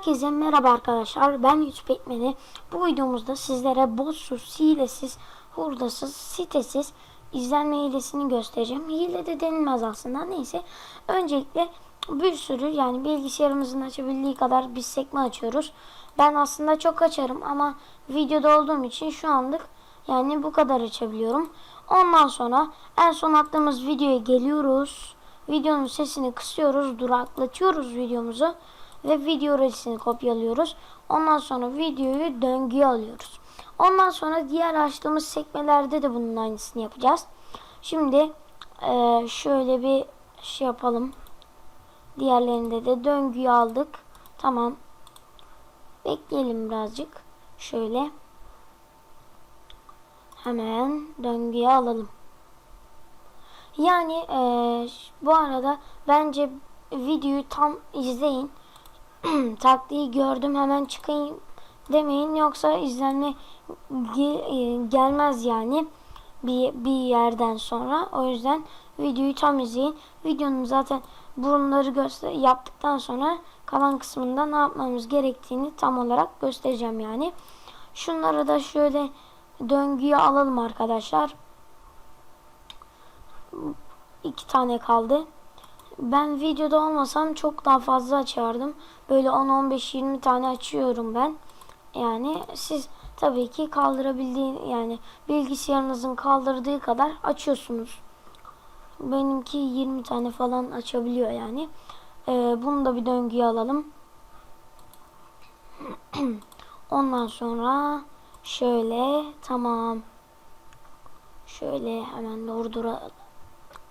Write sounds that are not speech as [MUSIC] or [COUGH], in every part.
Herkese merhaba arkadaşlar. Ben YouTube Ekmeni. Bu videomuzda sizlere botsuz, hilesiz, hurdasız, sitesiz izlenme hilesini göstereceğim. Hile de denilmez aslında. Neyse. Öncelikle bir sürü yani bilgisayarımızın açabildiği kadar bir sekme açıyoruz. Ben aslında çok açarım ama videoda olduğum için şu anlık yani bu kadar açabiliyorum. Ondan sonra en son attığımız videoya geliyoruz. Videonun sesini kısıyoruz, duraklatıyoruz videomuzu ve video resmini kopyalıyoruz. Ondan sonra videoyu döngüye alıyoruz. Ondan sonra diğer açtığımız sekmelerde de bunun aynısını yapacağız. Şimdi eee, şöyle bir şey yapalım. Diğerlerinde de döngüyü aldık. Tamam. Bekleyelim birazcık. Şöyle. Hemen döngüye alalım. Yani eee, bu arada bence videoyu tam izleyin. [CLEARS THROAT] Taktiği gördüm hemen çıkayım demeyin yoksa izlenme e, gelmez yani bir, bir yerden sonra. O yüzden videoyu tam izleyin. Videonun zaten bunları göster yaptıktan sonra kalan kısmında ne yapmamız gerektiğini tam olarak göstereceğim yani. Şunları da şöyle döngüye alalım arkadaşlar. İki tane kaldı. Ben videoda olmasam çok daha fazla açardım. Böyle 10 15 20 tane açıyorum ben. Yani siz tabii ki kaldırabildiğin yani bilgisayarınızın kaldırdığı kadar açıyorsunuz. Benimki 20 tane falan açabiliyor yani. Ee, bunu da bir döngüye alalım. [CLEARS THROAT] Ondan sonra şöyle tamam. Şöyle hemen durdura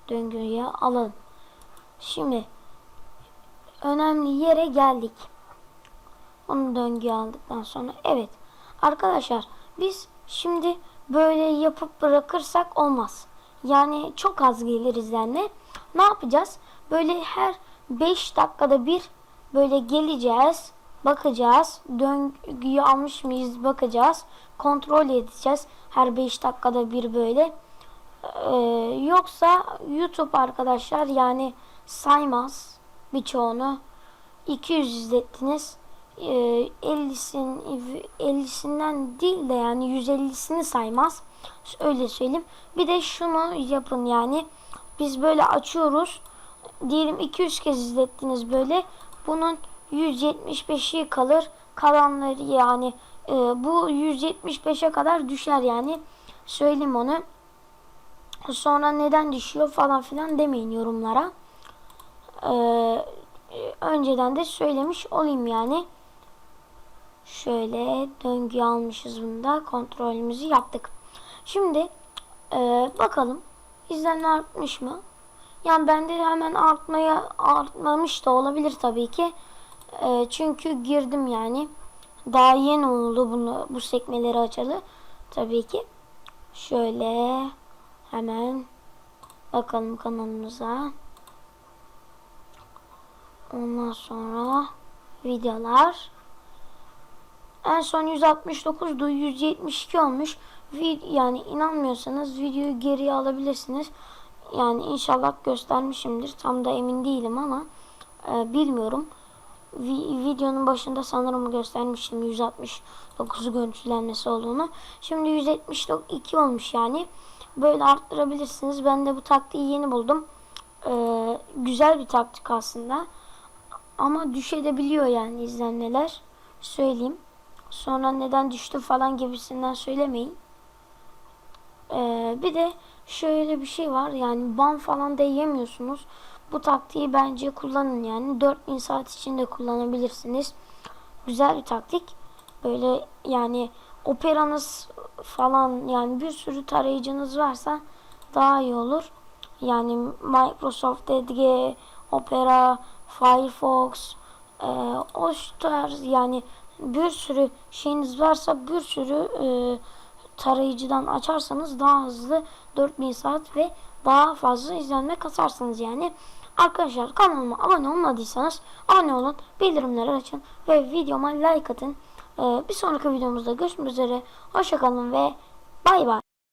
döngüye alalım. Şimdi önemli yere geldik. Onu döngüye aldıktan sonra evet arkadaşlar biz şimdi böyle yapıp bırakırsak olmaz. Yani çok az gelir izlenme. Ne yapacağız? Böyle her 5 dakikada bir böyle geleceğiz. Bakacağız. Döngüyü almış mıyız bakacağız. Kontrol edeceğiz. Her 5 dakikada bir böyle. Ee, yoksa YouTube arkadaşlar yani saymaz birçoğunu. 200 izlettiniz. Ee, 50'sin 50'sinden değil de yani 150'sini saymaz. Öyle söyleyeyim. Bir de şunu yapın yani. Biz böyle açıyoruz. Diyelim 200 kez izlettiniz böyle. Bunun 175'i kalır. Kalanları yani e, bu 175'e kadar düşer yani. Söyleyeyim onu. Sonra neden düşüyor falan filan demeyin yorumlara. Ee, önceden de söylemiş olayım yani. Şöyle döngü almışız bunda. Kontrolümüzü yaptık. Şimdi e, bakalım izlenme artmış mı? Yani bende hemen artmaya artmamış da olabilir tabii ki. E, çünkü girdim yani. Daha yeni oldu bunu bu sekmeleri açalı. Tabii ki. Şöyle hemen bakalım kanalımıza. Ondan sonra videolar. En son 169'du 172 olmuş. Yani inanmıyorsanız videoyu geriye alabilirsiniz. Yani inşallah göstermişimdir. Tam da emin değilim ama e, bilmiyorum. Vi videonun başında sanırım göstermiştim 169 görüntülenmesi olduğunu. Şimdi 172 olmuş yani. Böyle arttırabilirsiniz. Ben de bu taktiği yeni buldum. Ee, güzel bir taktik aslında. Ama düşebiliyor yani izlenmeler. Söyleyeyim. Sonra neden düştü falan gibisinden söylemeyin. Ee, bir de şöyle bir şey var yani ban falan da yiyemiyorsunuz. Bu taktiği bence kullanın yani 4000 saat içinde kullanabilirsiniz. Güzel bir taktik. Böyle yani operanız falan yani bir sürü tarayıcınız varsa daha iyi olur. Yani Microsoft Edge, Opera, Firefox, e, o tarz yani bir sürü şeyiniz varsa bir sürü e, tarayıcıdan açarsanız daha hızlı 4000 saat ve daha fazla izlenme kasarsınız yani. Arkadaşlar kanalıma abone olmadıysanız abone olun, bildirimleri açın ve videoma like atın. Ee, bir sonraki videomuzda görüşmek üzere. Hoşçakalın ve bay bay.